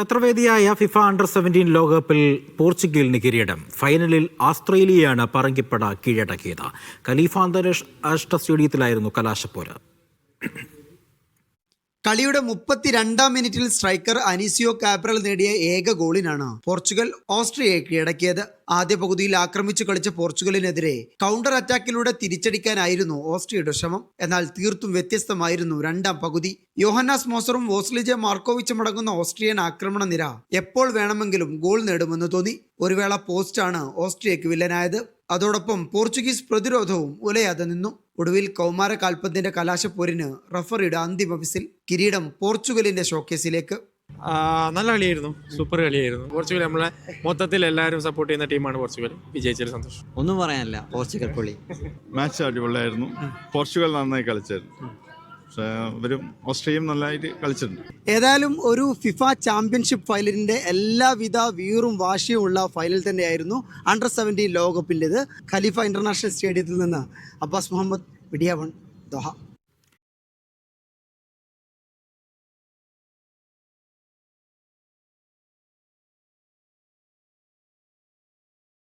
ഖത്തർവേദിയായ FIFA under seventeen ലോകകപ്പിൽ പോർച്ചുഗലിന് കിരീടം. ഫൈനലിൽ ആസ്ട്രേലിയയാണ് പറങ്കിപ്പട കീഴടക്കിയത്. ഖലീഫ അന്താരാഷ്ട്ര സ്റ്റേഡിയത്തിലായിരുന്നു കലാശപ്പോര്. കളിയുടെ മുപ്പത്തിരണ്ടാം മിനിറ്റിൽ സ്ട്രൈക്കർ അനീസിയോ കാപ്രൽ നേടിയ ഏക ഗോളിനാണ് പോർച്ചുഗൽ ഓസ്ട്രിയയെ കീഴടക്കിയത് ആദ്യ പകുതിയിൽ ആക്രമിച്ചു കളിച്ച പോർച്ചുഗലിനെതിരെ കൗണ്ടർ അറ്റാക്കിലൂടെ തിരിച്ചടിക്കാനായിരുന്നു ഓസ്ട്രിയയുടെ ശ്രമം. എന്നാൽ തീർത്തും വ്യത്യസ്തമായിരുന്നു രണ്ടാം പകുതി. യോഹന്നാസ് മോസറും വോസ്ലിജെ മാർക്കോവിച്ചും അടങ്ങുന്ന ഓസ്ട്രിയൻ ആക്രമണ നിര എപ്പോൾ വേണമെങ്കിലും ഗോൾ നേടുമെന്ന് തോന്നി. ഒരുവേള പോസ്റ്റാണ് ഓസ്ട്രിയയ്ക്ക് വില്ലനായത്. അതോടൊപ്പം പോർച്ചുഗീസ് പ്രതിരോധവും ഉലയാതെ നിന്നു. ഒടുവിൽ കൗമാര കാൽപന്തിന്റെ കലാശപ്പോരിന് റഫറിയുടെ അന്തിമ വിസിൽ കിരീടം പോർച്ചുഗലിന്റെ ഷോക്കേസിലേക്ക്. നല്ല കളിയായിരുന്നു. സൂപ്പർ കളിയായിരുന്നു. പോർച്ചുഗൽ നമ്മളെ മൊത്തത്തിൽ എല്ലാവരും സപ്പോർട്ട് ചെയ്യുന്ന ടീമാണ് പോർച്ചുഗൽ. വിജയിച്ചതിൽ സന്തോഷം. ഒന്നും പറയാനല്ല. പോർച്ചുഗൽ പൊളി. മാച്ച് അടിപൊളിയായിരുന്നു. പോർച്ചുഗൽ നന്നായി കളിച്ചായിരുന്നു. ഓസ്ട്രേലിയയും നല്ലതായിട്ട് കളിച്ചിട്ടുണ്ട്. ഏതായാലും ഒരു ഫിഫ ചാമ്പ്യൻഷിപ്പ് ഫൈനലിന്റെ എല്ലാവിധ വീറും വാശിയും ഉള്ള ഫൈനൽ തന്നെയായിരുന്നു അണ്ടർ സെവന്റീൻ ലോകകപ്പിന്റെത്. ഖലീഫ ഇന്റർനാഷണൽ സ്റ്റേഡിയത്തിൽ നിന്ന് അബ്ബാസ് മുഹമ്മദ് വിഡിയാവൺ ദോഹ.